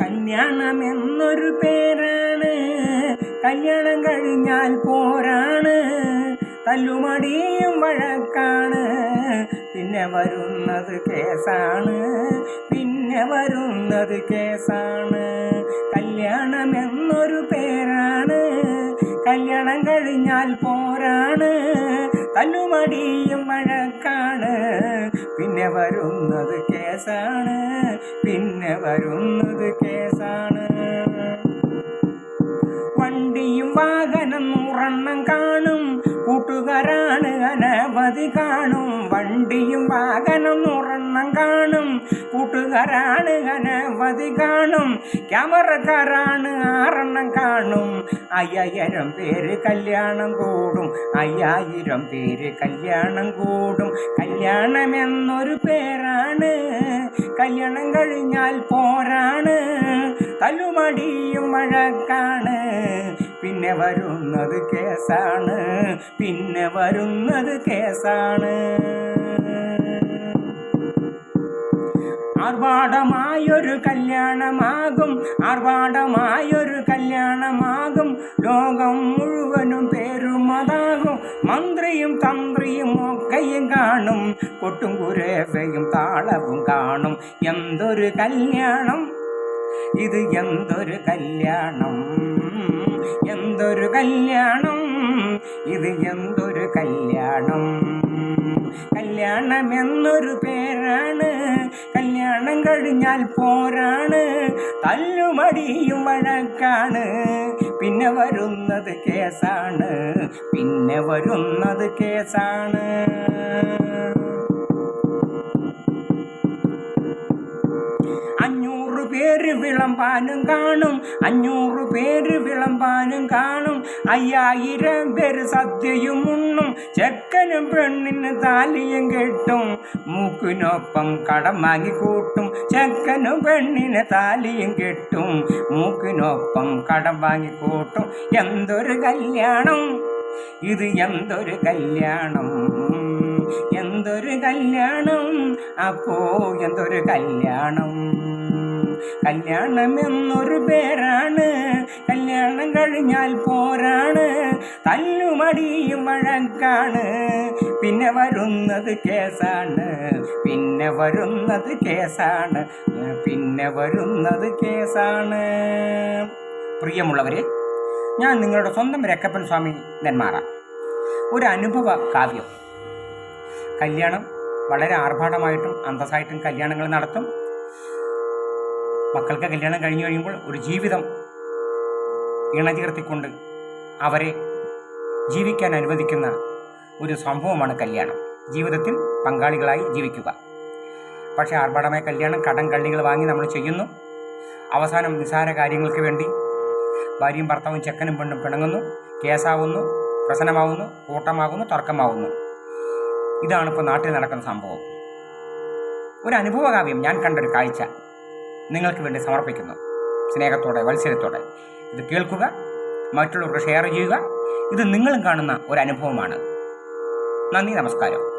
കല്യാണം എന്നൊരു പേരാണ്. കല്യാണം കഴിഞ്ഞാൽ പോരാണ്. തല്ലുമടിയും വഴക്കാണ്. പിന്നെ വരുന്നത് കേസാണ്. പിന്നെ വരുന്നത് കേസാണ്. കല്യാണമെന്നൊരു പേരാണ്. കല്യാണം കഴിഞ്ഞാൽ പോരാണ്. തല്ലുമടിയും മഴക്കാണ്. പിന്നെ വരുന്നത് കേസാണ്. പിന്നെ വരുന്നത് കേസാണ്. വണ്ടിയും വാഹനം നൂറെണ്ണം കാണും. കൂട്ടുകാരാണ് അനവധി കാണും. വണ്ടിയും വാഹനം നൂറെണ്ണം കാണും. കൂട്ടുകാരാണ് അനവധി കാണും. ക്യാമറക്കാരാണ് ആറെണ്ണം കാണും. അയ്യായിരം പേര് കല്യാണം കൂടും. അയ്യായിരം പേര് കല്യാണം കൂടും. കല്യാണം എന്നൊരു പേരാണ്. കല്യാണം കഴിഞ്ഞാൽ പോരാണ്. തല്ലുമടിയും വഴക്കാണ്. പിന്നെ വരുന്നത് കേസാണ്. പിന്നെ വരുന്നത് കേസാണ്. ആർഭാടമായൊരു കല്യാണമാകും ആർഭാടമായൊരു കല്യാണമാകും. ലോകം മുഴുവനും പേരും അതാകും. മന്ത്രിയും തന്ത്രിയും ഒക്കെയും കാണും. കൊട്ടും കുരേവയും താളവും കാണും. എന്തൊരു കല്യാണം? ഇത് എന്തൊരു കല്യാണം? എന്തൊരു കല്യാണം? ഇത് എന്തൊരു കല്യാണം? കല്യാണം എന്നൊരു പേരാണ്. കല്യാണം കഴിഞ്ഞാൽ പോരാണ്. തല്ലുമടിയും വഴക്കാണ് പിന്നെ വരുന്നത് കേസാണ്. പിന്നെ വരുന്നത് കേസാണ്. പേര് വിളമ്പാനും കാണും. അഞ്ഞൂറ് പേര് വിളമ്പാനും കാണും. അയ്യായിരം പേര് സദ്യയും ഉണ്ണും. ചെക്കനും പെണ്ണിന് താലിയും കെട്ടും. മൂക്കിനൊപ്പം കടം വാങ്ങിക്കൂട്ടും ചെക്കനും പെണ്ണിന് താലിയും കെട്ടും. മൂക്കിനൊപ്പം കടം വാങ്ങിക്കൂട്ടും എന്തൊരു കല്യാണം? ഇത് എന്തൊരു കല്യാണം? എന്തൊരു കല്യാണം? അപ്പോ എന്തൊരു കല്യാണം? കല്യാണം എന്നൊരു പേരാണ്. കല്യാണം കഴിഞ്ഞാൽ പോരാണ്. തല്ലുമടിയും വഴക്കാണ്. പിന്നെ വരുന്നത് കേസാണ്. പിന്നെ വരുന്നത് കേസാണ്. പിന്നെ വരുന്നത് കേസാണ്. പ്രിയമുള്ളവരെ ഞാൻ നിങ്ങളുടെ സ്വന്തം രക്കപ്പൻ സ്വാമി നെന്മാറ. ഒരു അനുഭവ കാവ്യം. കല്യാണം വളരെ ആർഭാടമായിട്ടും അന്തസ്സായിട്ടും കല്യാണങ്ങൾ നടത്തും. മക്കൾക്ക് കല്യാണം കഴിഞ്ഞു കഴിയുമ്പോൾ ഒരു ജീവിതം ഇണചേർത്തിക്കൊണ്ട് അവരെ ജീവിക്കാൻ അനുവദിക്കുന്ന ഒരു സംഭവമാണ് കല്യാണം. ജീവിതത്തിൽ പങ്കാളികളായി ജീവിക്കുക. പക്ഷേ ആർഭാടമായ കല്യാണം കടം കള്ളികൾ വാങ്ങി നമ്മൾ ചെയ്യുന്നു. അവസാനം നിസ്സാര കാര്യങ്ങൾക്ക് വേണ്ടി ഭാര്യയും ഭർത്താവും ചെക്കനും പെണ്ണും പിണങ്ങുന്നു കേസാവുന്നു പ്രശ്നമാവുന്നു കൂട്ടമാകുന്നു തർക്കമാവുന്നു. ഇതാണ് ഇപ്പോൾ നാട്ടിൽ നടക്കുന്ന സംഭവം. ഒരു അനുഭവകാവ്യം. ഞാൻ കണ്ടൊരു കാഴ്ച. നിങ്ങൾക്ക് വേണ്ടി സമർപ്പിക്കുന്നു. സ്നേഹത്തോടെ വത്സരത്തോടെ ഇത് കേൾക്കുക മറ്റുള്ളവർക്ക് ഷെയർ ചെയ്യുക. ഇത് നിങ്ങളും കാണുന്ന ഒരു അനുഭവമാണ്. നന്ദി നമസ്കാരം.